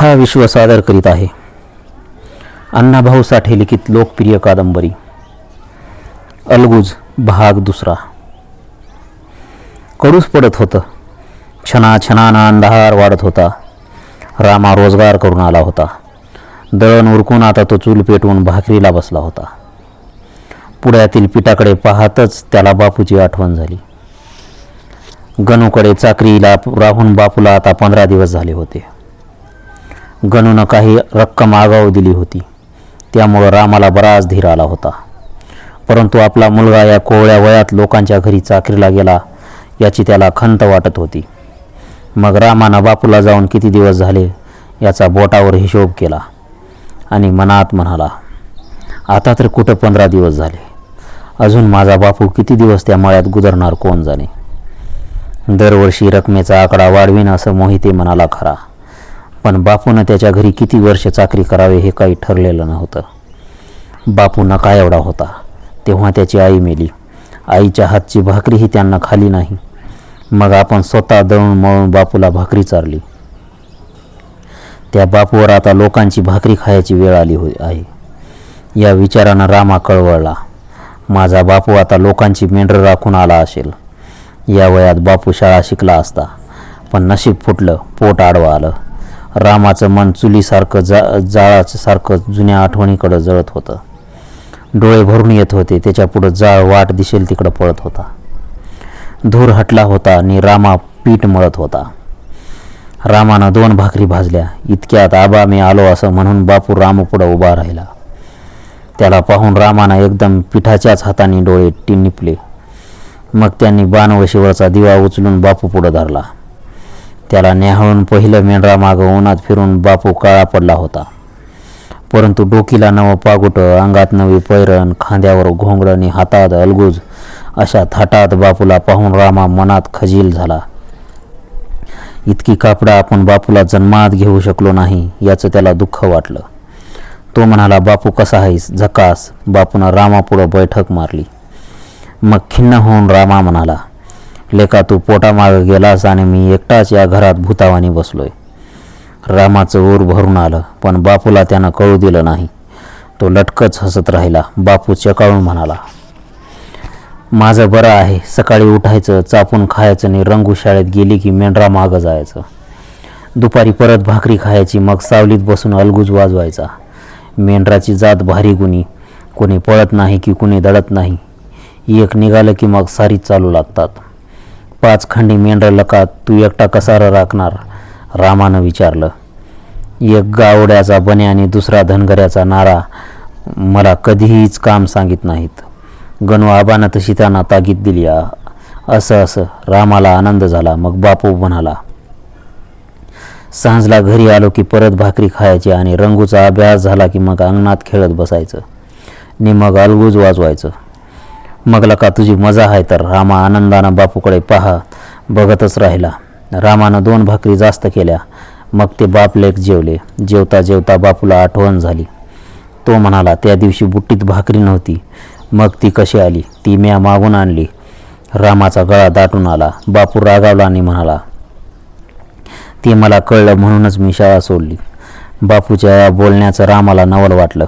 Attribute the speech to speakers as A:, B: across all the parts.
A: कथा विश्व सादर करीत आहे. अण्णाभाऊ साठे लिखित लोकप्रिय कादंबरी. अलगुज भाग दुसरा. कडूस पडत होतं. क्षणाक्षणानं अंधार वाढत होता. रामा रोजगार करून आला होता. दळण उरकून आता तो चूल पेटवून भाकरीला बसला होता. पुण्यातील पिठाकडे पाहतच त्याला बापूची आठवण झाली. गणूकडे चाकरीला राहून बापूला आता पंधरा दिवस झाले होते. गणूनं काही रक्कम आगाऊ दिली होती. त्यामुळं रामाला बराच धीर आला होता. परंतु आपला मुलगा या कोवळ्या वयात लोकांच्या घरी चाकरीला गेला याची त्याला खंत वाटत होती. मग रामानं बापूला जाऊन किती दिवस झाले याचा बोटावर हिशोब केला आणि मनात म्हणाला आता तर कुठं पंधरा दिवस झाले. अजून माझा बापू किती दिवस त्या मळ्यात गुदरणार कोण जाणे? दरवर्षी रकमेचा आकडा वाढवीन असं मोहिते म्हणाला खरा. पण बापूनं त्याच्या घरी किती वर्ष चाकरी करावे हे काही ठरलेलं नव्हतं. बापू नका एवढा होता. तेव्हा त्याची आई मेली. आईच्या हातची भाकरीही त्यांना खाली नाही. मग आपण स्वतः दळून मळून बापूला भाकरी चारली. त्या बापूवर आता लोकांची भाकरी खायची वेळ आली हो आहे. या विचारानं रामा कळवळला. माझा बापू आता लोकांची मेंढरं राखून आला असेल. या वयात बापू शाळा शिकला असता. पण नशीब फुटलं पोट आडवं आलं. रामाचं मन चुलीसारखं जा जाळासारखं जुन्या आठवणीकडं जळत होतं. डोळे भरून येत होते त्याच्यापुढं जाळ वाट दिसेल तिकडं पळत होता. धूर हटला होता आणि रामा पीठ मळत होता. रामानं दोन भाकरी भाजल्या. इतक्यात आबा मी आलो असं म्हणून बापू रामपुढं उभा राहिला. त्याला पाहून रामानं एकदम पिठाच्याच हाताने डोळे टिनिपले मग त्यांनी बाणवशीवरचा दिवा उचलून बापू पुढं धरला. त्याला न्याहाळून पहिलं मेंढरा मागं उन्हात फिरून बापू काळा पडला होता. परंतु डोकीला नवं पागुटं अंगात नवी पैरण खांद्यावर घोंगड आणि हातात अलगूज अशा थाटात बापूला पाहून रामा मनात खजील झाला. इतकी कापडं आपण बापूला जन्मात घेऊ शकलो नाही याचं त्याला दुःख वाटलं. तो म्हणाला बापू कसा आहेस? झकास. बापूनं रामापुढं बैठक मारली. मग खिन्न होऊन रामा म्हणाला लेका तू पोटामागं गेलास आणि मी एकटाच या घरात भूतावानी बसलोय. रामाचं ऊर भरून आलं पण बापूला त्यानं कळू दिलं नाही. तो लटकच हसत राहिला बापू चकाळून म्हणाला माझं बरं आहे सकाळी उठायचं चापून खायचं आणि रंगू शाळेत गेली की मेंढरा मागं जायचं. दुपारी परत भाकरी खायची मग सावलीत बसून अलगूज वाजवायचा. मेंढराची जात भारी गुणी कोणी पळत नाही की कुणी दळत नाही. एक निघालं की मग सारीच चालू लागतात. पाच खंडी मेंढर तू एकटा कसा राखणार? रामानं विचारलं. एक गावड्याचा बने आणि दुसरा धनगऱ्याचा नारा मला कधीहीच काम सांगित नाहीत. गणू आबानं तशी त्यांना ताकीद दिली. असं असं. रामाला आनंद झाला. मग बापू म्हणाला सांजला घरी आलो की परत भाकरी खायची आणि रंगूचा अभ्यास झाला की मग अंगणात खेळत बसायचं. नि मग अलगूज वाजवायचं. मगला का तुझी मजा आहे तर रामा आनंदानं बापूकडे पाहा बघतच राहिला. रामानं दोन भाकरी जास्त केल्या मग ते बाप लेक जेवले. जेवता जेवता बापूला आठवण झाली. तो म्हणाला त्या दिवशी बुट्टीत भाकरी नव्हती. मग ती कशी आली? ती म्या मागून आणली. रामाचा गळा दाटून आला. बापू रागावला आणि म्हणाला ते मला कळलं म्हणूनच मी शाळा सोडली. बापूच्या या बोलण्याचं रामाला नवल वाटलं.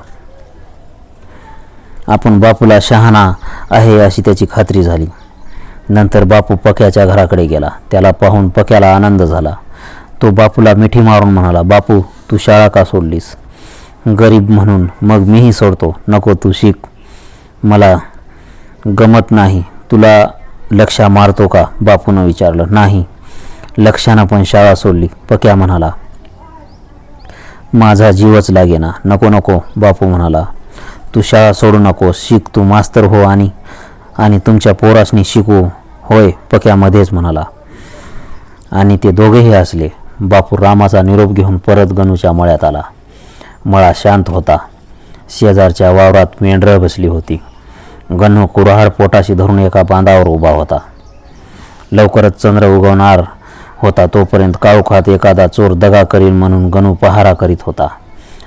A: आपण बापूला शहाणा आहे अशी त्याची खात्री झाली. नंतर बापू पक्याच्या घराकडे गेला. त्याला पाहून पक्याला आनंद झाला. तो बापूला मिठी मारून म्हणाला बापू तू शाळा का सोडलीस? गरीब म्हणून मग मीही सोडतो. नको तू शिक. मला गमत नाही. तुला लक्षा मारतो का? बापूनं विचारलं. नाही. लक्षानं पण शाळा सोडली. पक्या म्हणाला माझा जीवच लागेना. नको नको. बापू म्हणाला तू शाळा सोडू नको शिक तू मास्तर हो आणि आणि तुमच्या पोरासनी शिकू. होय पक्यामध्येच म्हणाला. आणि ते दोघेही असले बापू रामाचा निरोप घेऊन परत गणूच्या मळ्यात आला. मळा शांत होता. शेजारच्या वावरात मेंढरं बसली होती. गणू कुऱ्हाड पोटाशी धरून एका बांधावर उभा होता. लवकरच चंद्र उगवणार होता तोपर्यंत काळोखात एखादा चोर दगा करील म्हणून गणू पहारा करीत होता.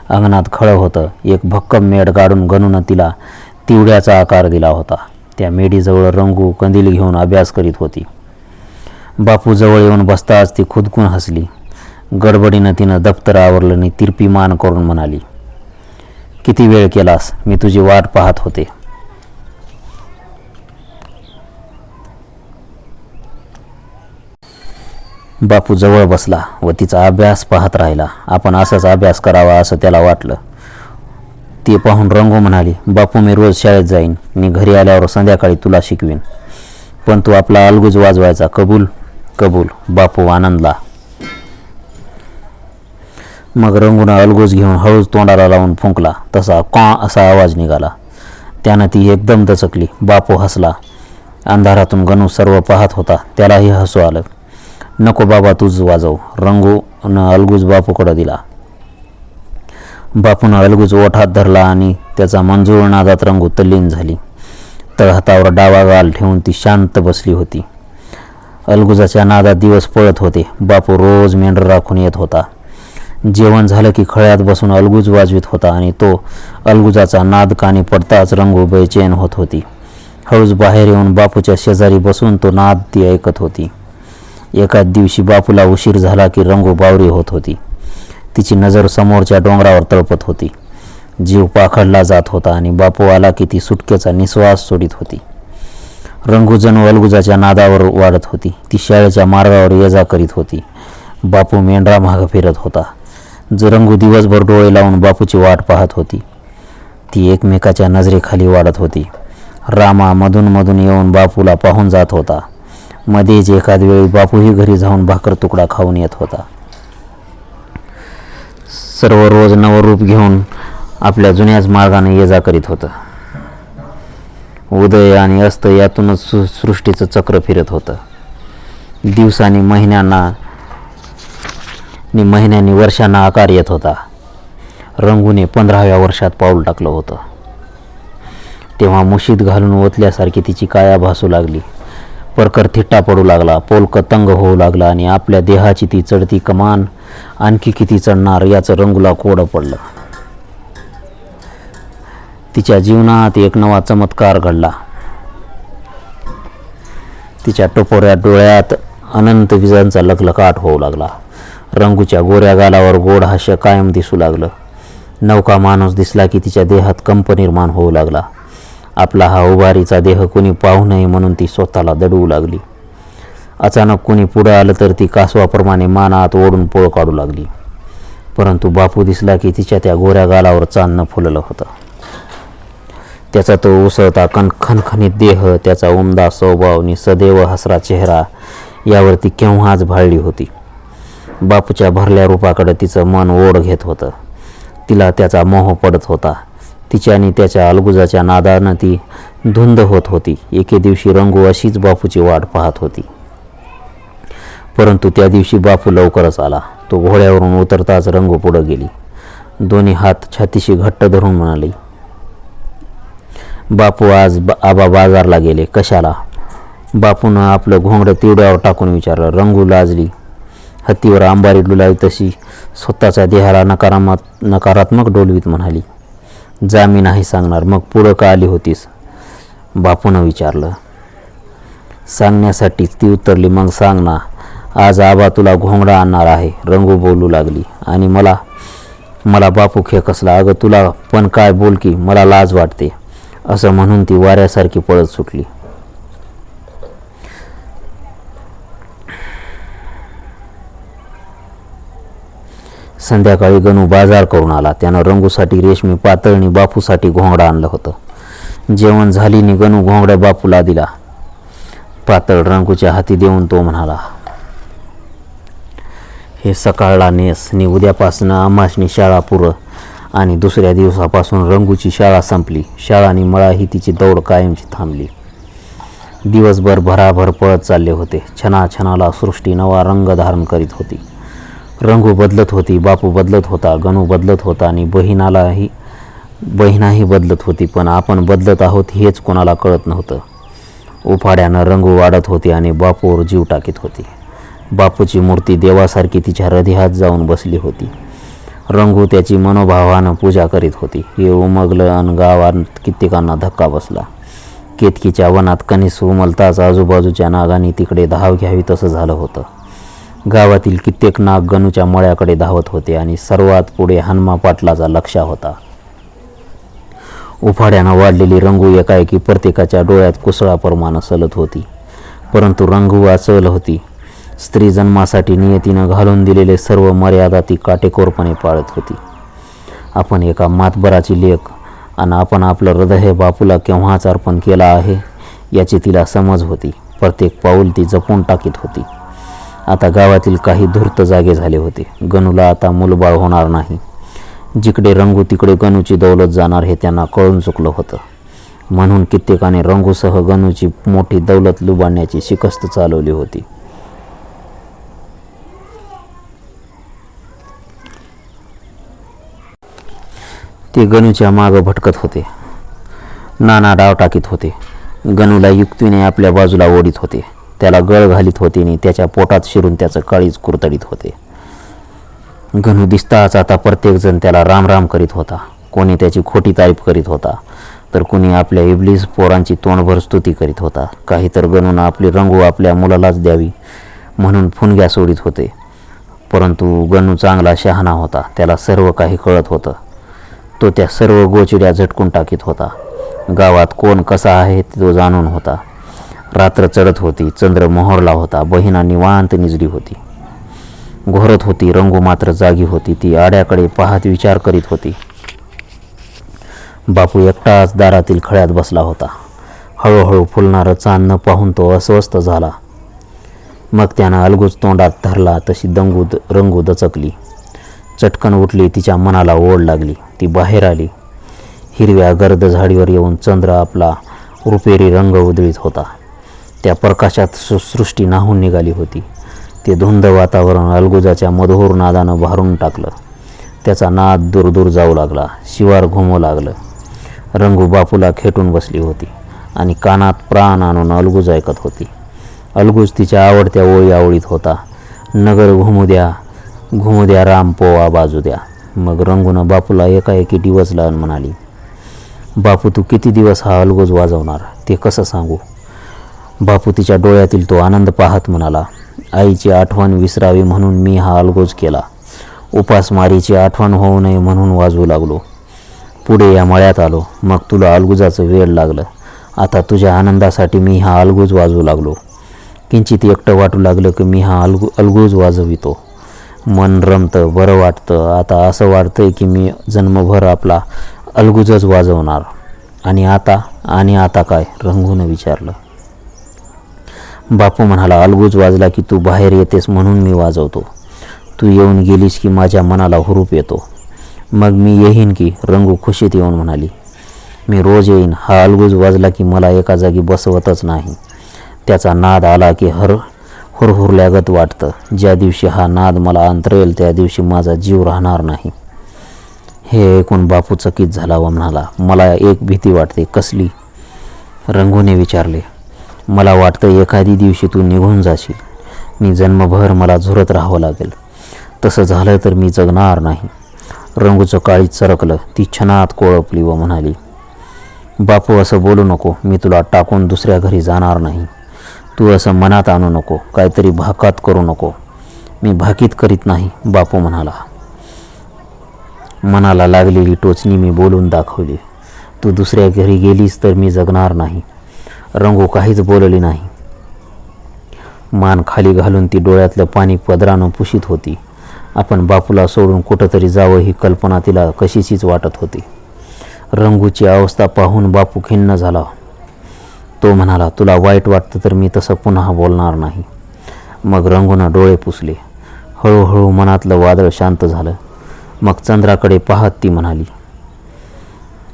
A: अंगणात खळं होतं. एक भक्कम मेढ काढून गणूनं तिला तिवड्याचा आकार दिला होता. त्या मेढीजवळ रंगू कंदील घेऊन अभ्यास करीत होती. बापूजवळ येऊन बसताच ती खुदकून हसली. गडबडीनं तिनं दप्तर आवरलं आणि तिरपी मान करून म्हणाली किती वेळ केलास? मी तुझी वाट पाहत होते. बापू जवळ बसला व तिचा अभ्यास पाहत राहिला. आपण असाच अभ्यास करावा असं त्याला वाटलं. ते पाहून रंगू म्हणाली बापू मी रोज शाळेत जाईन. मी घरी आल्यावर संध्याकाळी तुला शिकवीन. पण तू आपला अलगूज वाजवायचा. कबूल कबूल. बापू आनंदला. मग रंगूनं अलगूज घेऊन हळूच तोंडाला लावून फुंकला. तसा कॉ असा आवाज निघाला. त्यानं ती एकदम दचकली. बापू हसला. अंधारातून गणू सर्व पाहत होता. त्यालाही हसू आलं. नको बाबा तूच वाजव. रंगूनं अलगूज बापूकडं दिला. बापून अलगूज ओठात धरला आणि त्याचा मंजूळ नादात रंगू तल्लीन झाली. तळहातावर डावा गाल ठेवून ती शांत बसली होती. अलगुजाच्या नादात दिवस पळत होते. बापू रोज मेंढर राखून येत होता. जेवण झालं की खळ्यात बसून अलगूज वाजवीत होता आणि तो अलगुजाचा नाद कानी पडताच रंगू बेचैन होत होती. हळूच बाहेर येऊन बापूच्या शेजारी बसून तो नाद ती ऐकत होती. एकाच दिवशी बापूला उशीर झाला की रंगू बावरी होत होती. तिची नजर समोरच्या डोंगरावर तळपत होती. जीव पाखडला जात होता आणि बापू आला की ती सुटकेचा निश्वास सोडित होती. रंगुजन वलगुजाच्या नादावर वाढत होती. ती शाळेच्या मार्गावर ये जा करीत होती. बापू मेंढरा मागं फिरत होता. जरंगू रंगू दिवसभर डोळे लावून बापूची वाट पाहत होती ती एकमेकाच्या नजरेखाली वाढत होती. रामा मधून मधून येऊन बापूला पाहून जात होता. मध्येच एखाद वेळी बापूही घरी जाऊन भाकर तुकडा खाऊन येत होता. सर्व रोज नवरूप घेऊन आपल्या जुन्याच मार्गाने ये जा करीत होतं. उदय आणि अस्त यातूनच सृ सृष्टीचं चक्र फिरत होतं. दिवसांनी महिन्यांना नि महिन्यांनी वर्षांना आकार येत होता. रंगूने पंधराव्या वर्षात पाऊल टाकलं होतं. तेव्हा मुशीत घालून ओतल्यासारखी तिची काया भासू लागली. परकर थिट्टा पडू लागला पोलक तंग होऊ लागला आणि आपल्या देहाची ती चढती कमान आणखी किती चढणार याचं रंगूला कोडं पडलं. तिच्या जीवनात एक नवा चमत्कार घडला. तिच्या टोपोऱ्या डोळ्यात अनंत विजांचा लखलकाट होऊ लागला. रंगूच्या गोऱ्या गालावर गोड हास्य कायम दिसू लागलं. नौका माणूस दिसला की तिच्या देहात कंप निर्माण होऊ लागला. आपला हा उभारीचा देह कोणी पाहू नये म्हणून ती स्वतःला दडवू लागली. अचानक कोणी पुढं आलं तर ती कासवाप्रमाणे मानात ओढून पोळ काढू लागली. परंतु बापू दिसला की तिच्या त्या गोऱ्या गालावर चांदणं फुललं होतं. त्याचा तो उसळता कणखणखणीत देह त्याचा उमदा स्वभाव नि सदैव हसरा चेहरा यावरती केव्हाच भाळली होती. बापूच्या भरल्या रूपाकडे तिचं मन ओढ घेत होतं. तिला त्याचा मोह पडत होता. तिच्याने त्याच्या अलगुजाच्या नादानं ती धुंद होत होती. एके दिवशी रंगू अशीच बापूची वाट पाहत होती. परंतु त्या दिवशी बापू लवकरच आला. तो घोड्यावरून उतरताच रंगू पुढं गेली. दोन्ही हात छातीशी घट्ट धरून म्हणाली बापू आज बा आबा बाजारला गेले. कशाला? बापूनं आपलं घोंगडं तिवड्यावर टाकून विचारलं. रंगू लाजली. हत्तीवर अंबारी डुलावी तशी स्वतःच्या देहाला नकारात्मक नकारात्मक डोलवीत म्हणाली जा मी नाही सांगणार. मग पुढं का आली होतीस? बापूनं विचारलं. सांगण्यासाठीच ती उतरली. मग सांग ना आज आबा तुला घोंगडा आणणार आहे. रंगू बोलू लागली. आणि मला मला बापू खेकसला अगं तुला पण काय बोल की मला लाज वाटते. असं म्हणून ती वाऱ्यासारखी पळत सुटली. संध्याकाळी गणू बाजार करून आला. त्यानं रंगूसाठी रेशमी पातळणी बापूसाठी घोंगडा आणलं होतं. जेवण झाली नि गणू घोंगड्या बापूला दिला. पातळ रंगूच्या हाती देऊन तो म्हणाला हे सकाळला नेस. नि उद्यापासनं आमाशनी शाळा पुरं. आणि दुसऱ्या दिवसापासून रंगूची शाळा संपली. शाळानी मळा ही तिची दौड कायमची थांबली. दिवसभर भराभर पळत चालले होते. छना छनाला सृष्टी नवा रंग धारण करीत होती. रंगू बदलत होती बापू बदलत होता गणू बदलत होता आणि बहिणालाही बहिणाही बदलत होती पण आपण बदलत आहोत हेच कोणाला कळत नव्हतं. उफाड्यानं रंगू वाढत होती आणि बापूवर जीव टाकीत होती. बापूची मूर्ती देवासारखी तिच्या हृदयात जाऊन बसली होती. रंगू त्याची मनोभावानं पूजा करीत होती. हे उमगलं अन गावात कित्येकांना धक्का बसला. केतकीच्या वनात कणीस उमलताच आजूबाजूच्या नागांनी तिकडे धाव घ्यावी तसं झालं होतं. गावातील कित्येक नाग गणूच्या मळ्याकडे धावत होते आणि सर्वात पुढे हनुमा पाटलाचा लक्षा होता. उफाड्यानं वाढलेली रंगू एकाएकी प्रत्येकाच्या डोळ्यात कुसळाप्रमाणे सलत होती. परंतु रंगू वाचवल होती. स्त्री जन्मासाठी नियतीनं घालून दिलेले सर्व मर्यादा ती काटेकोरपणे पाळत होती. आपण एका मातबराची लेख आणि आपण आपलं हृदय बापूला केव्हाच अर्पण केला आहे याची तिला समज होती. प्रत्येक पाऊल ती जपून टाकीत होती. आता गावातील काही धूर्त जागे झाले होते. गणूला आता मूलबाळ होणार नाही. जिकडे रंगू तिकडे गणूची दौलत जाणार हे त्यांना कळून चुकलं होतं. म्हणून कित्येकाने रंगूसह गणूची मोठी दौलत लुबाडण्याची शिकस्त चालवली होती. ते गणूच्या मागं भटकत होते. नाना डाव टाकीत होते. गणूला युक्तीने आपल्या बाजूला ओढीत होते. त्याला गळ घालीत होते आणि त्याच्या पोटात शिरून त्याचं काळीज कुरतडीत होते. गणू दिसताच आता प्रत्येकजण त्याला रामराम करीत होता. कोणी त्याची खोटी तारीफ करीत होता तर कुणी आपल्या इबलीस पोरांची तोंडभर स्तुती करीत होता. काही तर गणून आपली रंगू आपल्या मुलालाच द्यावी म्हणून फुनग्या सोडित होते. परंतु गणू चांगला शहाणा होता त्याला सर्व काही कळत होतं. तो त्या सर्व गोचिड्या झटकून टाकीत होता. गावात कोण कसा आहे तो जाणून होता. रात्र चढत होती चंद्र मोहरला होता बहिणा निवांत निजली होती. घोरत होती रंगू मात्र जागी होती ती आड्याकडे पाहत विचार करीत होती. बापू एकटाच दारातील खळ्यात बसला होता. हळूहळू फुलणारं चांदणं पाहून तो अस्वस्थ झाला. मग त्यानं अलगूच तोंडात धरला तशी दंगू रंगू दचकली. चटकन उठली तिच्या मनाला ओढ लागली ती बाहेर आली. हिरव्या गर्द झाडीवर येऊन चंद्र आपला रुपेरी रंग उधळीत होता. त्या प्रकाशात सुसृष्टी नाहून निघाली होती. ते धुंद वातावरण अलगुजाच्या मधुर नादानं भारून टाकलं. त्याचा नाद दूर दूर जाऊ लागला शिवार घुमू लागलं. रंगू बापूला खेटून बसली होती आणि कानात प्राण आणून अलगूज ऐकत होती. अलगूज तिच्या आवडत्या ओळी आवळीत होता. नगर घुमू द्या घुमू द्या राम पोवा बाजू द्या. मग रंगूनं बापूला एकाएकी डिवचला आणि म्हणाली. बापू तू किती दिवस हा अलगोज वाजवणार? ते कसं सांगू? बापू तिच्या डोळ्यातील तो आनंद पाहत म्हणाला आईची आठवण विसरावी म्हणून मी हा अलगोज केला. उपासमारीची आठवण होऊ नये म्हणून वाजवू लागलो. पुढे या मळ्यात आलो. मग तुला अलगुजाचं वेळ लागलं. आता तुझ्या आनंदासाठी मी हा अलगूज वाजवू लागलो. किंचित एकटं वाटू लागलं की मी हा अलगु अलगूज वाजवितो. मन रमतं बरं वाटतं. आता असं वाटतंय की मी जन्मभर आपला अलगुजच वाजवणार. आणि आता आणि आता काय? रंगून विचारलं. बापू म्हणाला अलगूज वाजला की तू बाहेर येतेस म्हणून मी वाजवतो. तू येऊन गेलीस की माझ्या मनाला हुरूप येतो. मग मी येईन की रंगू खुशीत येऊन म्हणाली. मी रोज येईन. हा अलगूज वाजला की मला एका जागी बसवतच नाही. त्याचा नाद आला की हर हुरहुरल्यागत वाटतं. ज्या दिवशी हा नाद मला अंतरेल त्या दिवशी माझा जीव राहणार नाही. हे ऐकून बापू चकित झाला व म्हणाला मला एक भीती वाटते. कसली? रंगूने विचारले मला वाटतं एखादी दिवशी तू निघून जाशील. मी जन्मभर मला झुरत राहावं लागेल. तसं झालं तर मी जगणार नाही. रंगूचं काळी चरकलं ती छनात कोळपली व म्हणाली बापू असं बोलू नको. मी तुला टाकून दुसऱ्या घरी जाणार नाही. तू असं मनात आणू नको. काहीतरी भाकात करू नको. मी भाकीत करीत नाही बापू म्हणाला. मनाला लागलेली टोचणी मी बोलून दाखवली तू दुसऱ्या घरी गेलीस तर मी जगणार नाही. रंगू काहीच बोलली नाही. मान खाली घालून ती डोळ्यातलं पाणी पदरानं पुशीत होती. आपण बापूला सोडून कुठंतरी जावं ही कल्पना तिला कशीचीच वाटत होती. रंगूची अवस्था पाहून बापू खिन्न झाला. तो म्हणाला तुला वाईट वाटतं तर मी तसं पुन्हा बोलणार नाही. मग रंगूनं डोळे पुसले. हळूहळू मनातलं वादळ शांत झालं. मग चंद्राकडे पाहत ती म्हणाली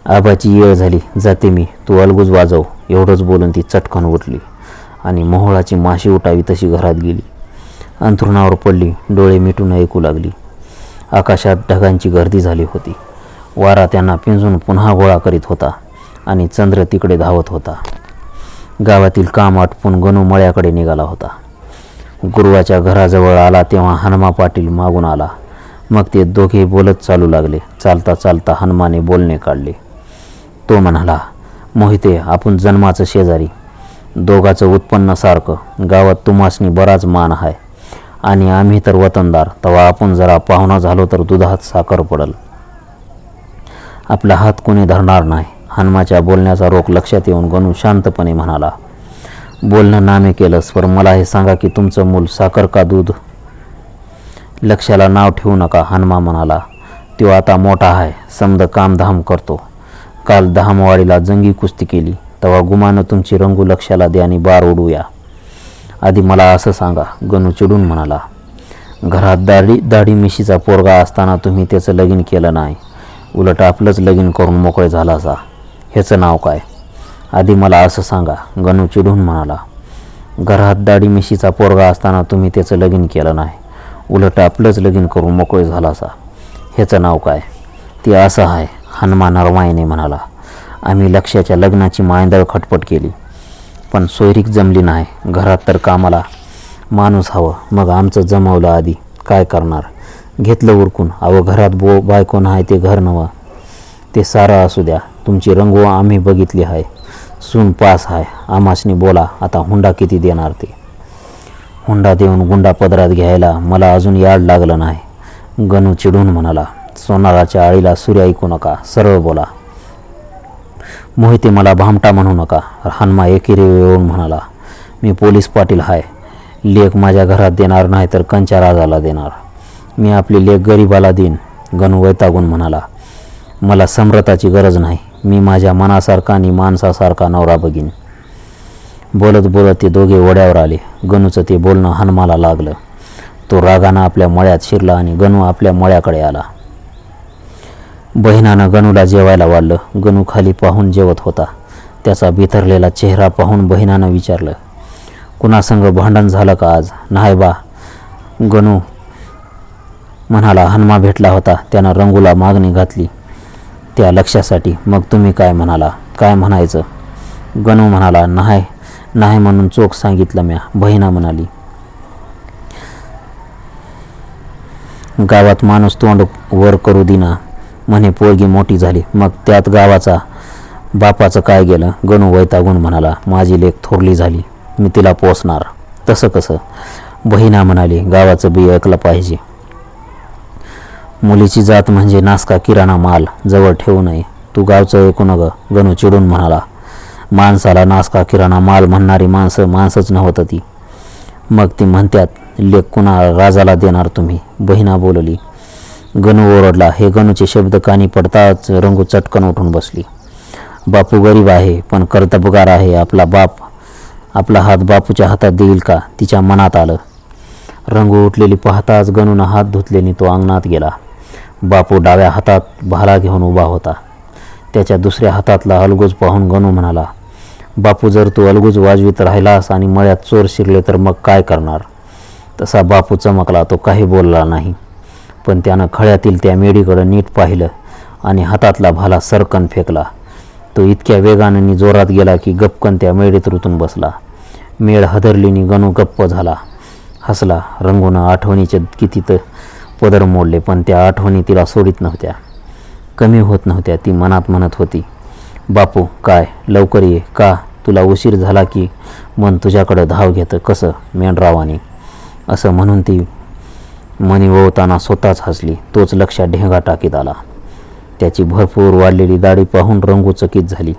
A: आबाची येळ झाली जाते मी. तू अलगूज वाजव. एवढंच बोलून ती चटकन उठली आणि मोहळाची माशी उठावी तशी घरात गेली. अंथरुणावर पडली डोळे मिटून ऐकू लागली. आकाशात ढगांची गर्दी झाली होती. वारा त्यांना पिंजून पुन्हा गोळा करीत होता आणि चंद्र तिकडे धावत होता. गावातील काम आटपून गणू मळ्याकडे निघाला होता. गुरुवाच्या घराजवळ आला तेव्हा हनुमा पाटील मागून आला. मग ते दोघे बोलत चालू लागले. चालता चालता हनुमाने बोलणे काढले. तो म्हणाला मोहिते आपण जन्माचं शेजारी. दोघाचं उत्पन्न सारखं. गावात तुमासनी बराच मान आहे. आणि आम्ही तर वतनदार. तेव्हा आपण जरा पाहुणा झालो तर दुधात साखर पडल. आपला हात कोणी धरणार नाही. हनुमाच्या बोलण्याचा रोख लक्षात येऊन गणू शांतपणे म्हणाला बोलणं नामे केलंस पर मला हे सांगा की तुमचं मूल साखर का दूध? लक्षाला नाव ठेवू नका हनुमा म्हणाला. तो आता मोठा आहे. समद कामधाम करतो. काल दहामवाडीला जंगी कुस्ती केली. तेव्हा गुमानं तुमची रंगू लक्षाला दे आणि बार उडूया आधी मला असं सांगा गणू चिडून म्हणाला. घरात दाढी दाढी मिशीचा पोरगा असताना तुम्ही त्याचं लगीन केलं नाही. उलट आपलंच लगीन करून मोकळे झाला असा ह्याचं नाव काय? आधी मला असं सांगा गणू चिडून म्हणाला. घरात दाढी मिशीचा पोरगा असताना तुम्ही त्याचं लगीन केलं नाही. उलट आपलंच लगीन करून मोकळे झाला असा ह्याचं नाव काय? ते असं आहे. हनुमान नरमाईने म्हणाला. आम्ही लक्ष्याच्या लग्नाची मायंदळ खटपट केली. पण सोयरीक जमली नाही. घरात तर कामाला माणूस हवं. मग आमचं जमवलं आधी. काय करणार? घेतलं उरकून. अहो घरात बो बायको नाही ते घर नवं ते सारं असू द्या. तुमची रंगव आम्ही बघितली आहे. सून पास आहे. आमाशनी बोला आता हुंडा किती देणार ते? हुंडा देऊन गुंडा पदरात घ्यायला मला अजून याड लागलं नाही. गणू चिडून म्हणाला सोनाराच्या आळीला सूर्य ऐकू नका सरळ बोला. मोहिते मला भामटा म्हणू नका हनुमा एकेरी येऊन म्हणाला मी पोलीस पाटील हाय. लेख माझ्या घरात देणार नाही तर कंच्या राजाला देणार. मी आपली लेख गरिबाला देईन गणू वैतागून म्हणाला. मला सम्रताची गरज नाही. मी माझ्या मनासारखा आणि माणसासारखा नवरा बघीन. बोलत बोलत ते दोघे ओढ्यावर आले. गणूचं ते बोलणं हनुमाला लागलं. तो रागानं आपल्या मळ्यात शिरला आणि गणू आपल्या मळ्याकडे आला. बहिणानं गणूला जेवायला वाढलं. गणू खाली पाहून जेवत होता. त्याचा बिथरलेला चेहरा पाहून बहिणानं विचारलं कुणासंग भांडण झालं का आज? नाही बा. गणू म्हणाला हनुमा भेटला होता. त्यानं रंगूला मागणी घातली. त्या लक्षासाठी मग तुम्ही काय म्हणाला? काय म्हणायचं? गणू म्हणाला नाही नाही म्हणून चोख सांगितलं म्या बहिणा म्हणाली. गावात माणूस तोंड वर करू दिना. म्हणे पोरगी मोठी झाली. मग त्यात गावाचा बापाचं काय गेलं? गणू वैतागून म्हणाला माझी लेख थोरली झाली मी तिला पोसणार. तसं कसं? बहिणा म्हणाली गावाचं बी ऐकलं पाहिजे. मुलीची जात म्हणजे नासका किराणा माल जवळ ठेवू नये. तू गावचं ऐकू नग. गणू चिडून म्हणाला माणसाला नासका किराणा माल म्हणणारी माणसं माणसंच नव्हतं ती. मग ती म्हणत्यात लेख कुणा राजाला देणार तुम्ही? बहिणा बोलली गणू ओरडला. हे गणूचे शब्द कानी पडताच रंगू चटकन उठून बसली. बापू गरीब आहे पण कर्तबगार आहे. आपला बाप आपला हात बापूच्या हातात देईल का? तिच्या मनात आलं. रंगू उठलेली पाहताच गणूनं हात धुतलेनी तो अंगणात गेला. बापू डाव्या हातात भाला घेऊन उभा होता. त्याच्या दुसऱ्या हातातला अलगूज पाहून गणू म्हणाला बापू जर तू अलगूज वाजवीत राहिलास आणि मळ्यात चोर शिरले तर मग काय करणार? तसा बापू चमकला तो काही बोलला नाही. पण त्यानं खळ्यातील त्या मेढीकडं नीट पाहिलं आणि हातातला भाला सरकन फेकला. तो इतक्या वेगानं जोरात गेला की गपकन त्या मेढीत रुतून बसला. मेळ हदरलीनी गणू गप्प झाला. हसला. रंगून आठवणीचे किती तर पदर मोडले पण त्या आठवणी तिला सोडित नव्हत्या. कमी होत नव्हत्या ती मनात म्हणत होती. बापू काय? लवकर ये. का? तुला उशीर झाला की? मन तुझ्याकडं धाव घेतं. कसं? मेंढरावाने. असं म्हणून ती मनी ओवताना स्वतःच हसली. तोच लक्षात ढेंगा टाकीत आला. त्याची भरपूर वाढलेली दाढी पाहून रंगूचकित झाली.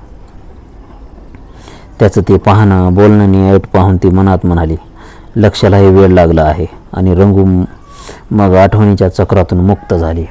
A: त्याचं ते पाहणं बोलणं आणि ऐट पाहून ती मनात म्हणाली लक्षालाही वेळ लागला आहे. आणि रंगू मग आठवणीच्या चक्रातून मुक्त झाली.